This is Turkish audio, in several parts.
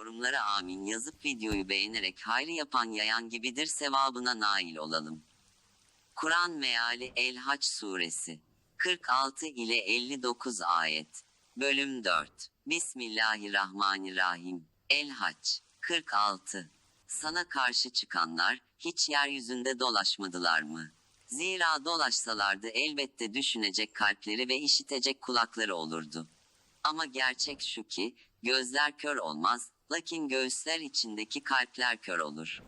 Yorumlara amin yazıp videoyu beğenerek hayrı yapan yayan gibidir sevabına nail olalım. Kur'an meali El-Haç suresi 46 ile 59 ayet. Bölüm 4. Bismillahirrahmanirrahim. El-Haç 46. Sana karşı çıkanlar hiç yeryüzünde dolaşmadılar mı? Zira dolaşsalardı elbette düşünecek kalpleri ve işitecek kulakları olurdu. Ama gerçek şu ki, gözler kör olmaz, lakin göğüsler içindeki kalpler kör olur.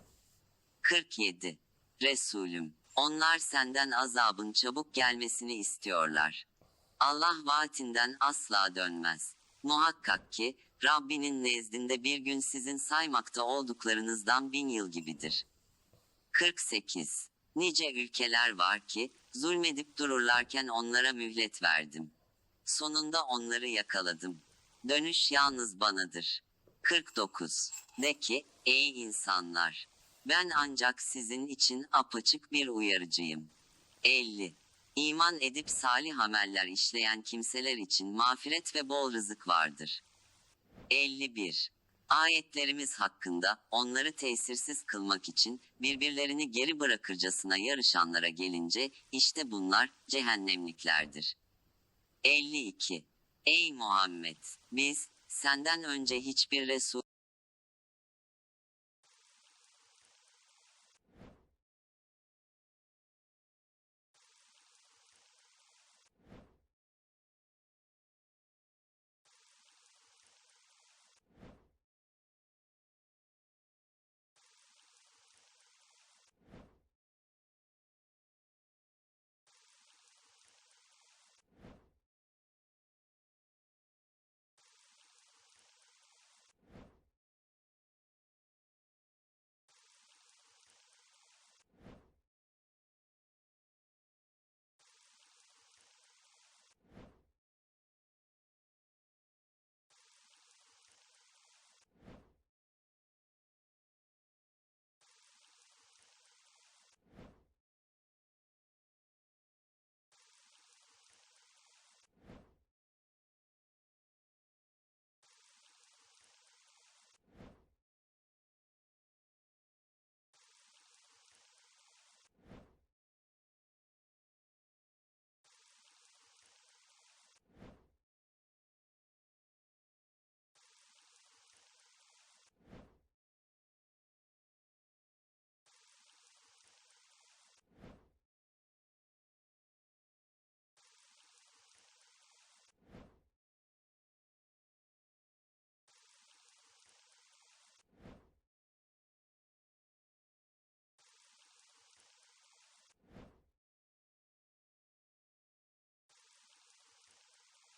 47. Resulüm, onlar senden azabın çabuk gelmesini istiyorlar. Allah vaatinden asla dönmez. Muhakkak ki, Rabbinin nezdinde bir gün sizin saymakta olduklarınızdan bin yıl gibidir. 48. Nice ülkeler var ki, zulmedip dururlarken onlara mühlet verdim. Sonunda onları yakaladım. Dönüş yalnız banadır. 49. De ki, ey insanlar! Ben ancak sizin için apaçık bir uyarıcıyım. 50. İman edip salih ameller işleyen kimseler için mağfiret ve bol rızık vardır. 51. Ayetlerimiz hakkında onları tesirsiz kılmak için birbirlerini geri bırakırcasına yarışanlara gelince işte bunlar cehennemliklerdir. 52. Ey Muhammed! Biz, senden önce hiçbir Resul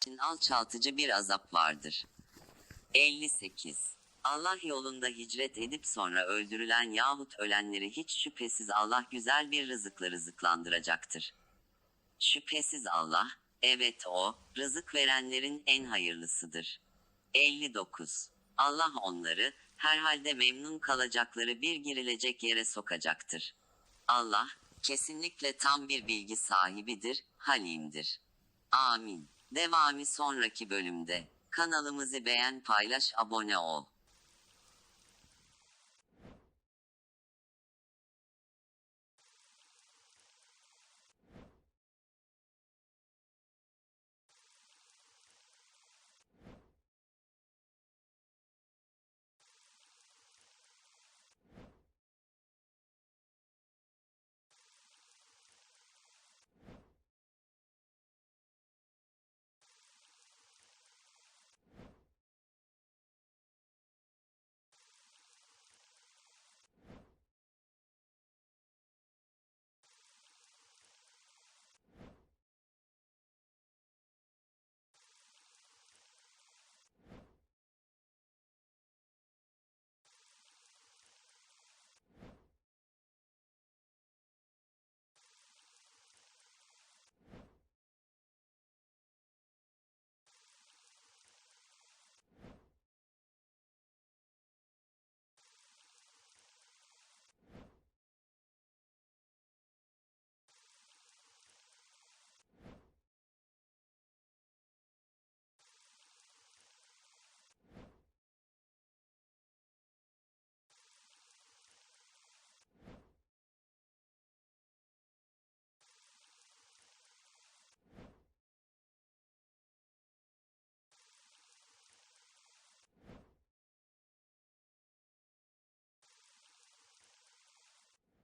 için alçaltıcı bir azap vardır. 58. Allah yolunda hicret edip sonra öldürülen yahut ölenleri hiç şüphesiz Allah güzel bir rızıkla rızıklandıracaktır. Şüphesiz Allah, evet o, rızık verenlerin en hayırlısıdır. 59. Allah onları, herhalde memnun kalacakları bir girilecek yere sokacaktır. Allah, kesinlikle tam bir bilgi sahibidir, halimdir. Amin. Devamı sonraki bölümde. Kanalımızı beğen paylaş abone ol.